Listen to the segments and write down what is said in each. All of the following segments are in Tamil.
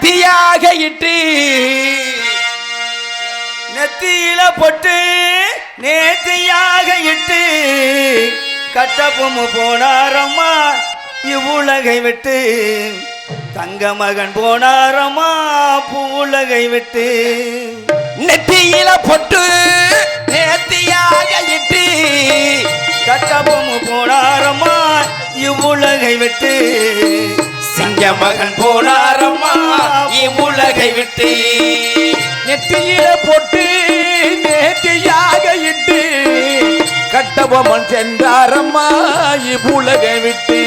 நெத்தியாக இட்டு நெத்தியில பொட்டு நேத்தியாக இட்டு கட்டப்பொம்மு போனாரம்மா இவ்வுலகை விட்டு. தங்க மகன் போனாரம்மா பூவுலகை விட்டு. நெத்தியில பொட்டு நேர்த்தியாக இட்டு கட்டபொம்மு போனாரம்மா இவ்வுலகை விட்டு. என் மகன் போனாரம்மா இவ்வுலகை விட்டு. நெத்தியில போட்டு நேர்த்தியாக இட்டு கட்டபொம்மன் சென்றாரம்மா இவ்வுலகை விட்டு.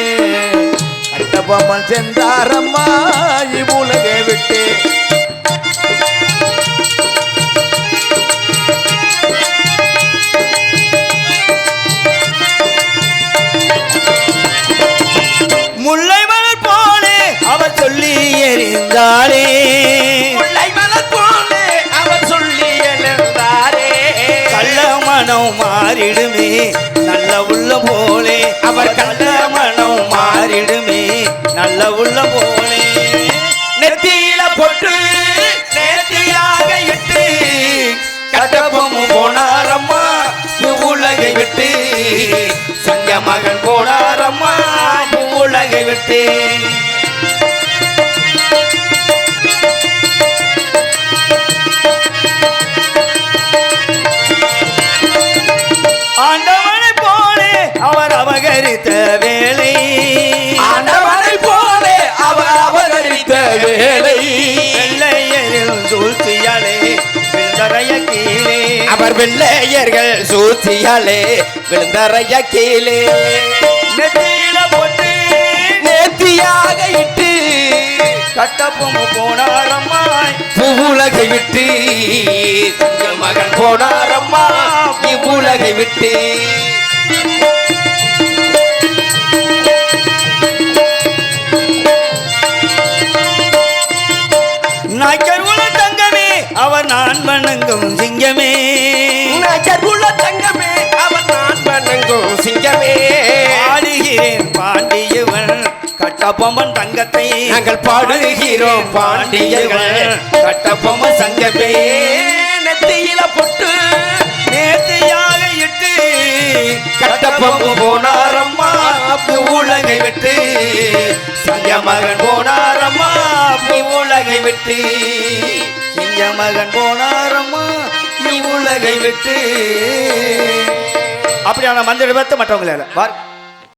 கட்டபொம்மன் சென்றாரம்மா மாறிடுமே. நல்ல உள்ள போலே. அவர் கள்ள மனம் மாறிடுமே. நல்ல உள்ள போலே. நெத்தியில பொட்டு நேர்த்தியாக இட்டு கட்டபொம்மு போனாரம்மா உலகை விட்டு. சங்க மகன் போனாரம்மா உலகை விட்டு. அவர் அபகரித்த வேலை ஆண்டவனை போலே அவர் அபகரித்த வேலை வெள்ளையரில் சூழ்ச்சியாலே விழுந்தரைய கீழே. அவர் வெள்ளையர்கள் சூழ்ச்சியாலே விழுந்தரைய கீழே. நெத்தியில போட்டு நேர்த்தியாக இட்டு கட்டப்பொம்மு போனாரம்மா உலகை விட்டு மகன் போனாரம்மா. இவ்வுலகை விட்டு நாய்க்கர் உள்ள தங்கமே அவர் நான் வணங்கும் சிங்கமே. நகருள்ள தங்கமே அவன் நான் வணங்கும் சிங்கமே. ஆடுகிறேன் பாண்டியவன் கட்டப்பொம்மன் தங்கத்தை. நாங்கள் பாடுகிறோம் பாண்டியர்கள் கட்டபொம்ம சங்கமே நெத்தியில பொட்டு நேர்த்தியாக இட்டு கட்டபொம்மு போனாரம்மா உலகை விட்டு. சங்க மகன் போனாரம்மா விட்டு. சிங்க மகன் போனாரம்மா இவ்வுலகை விட்டு. அப்படியான மந்திர மற்றவங்களே வார்.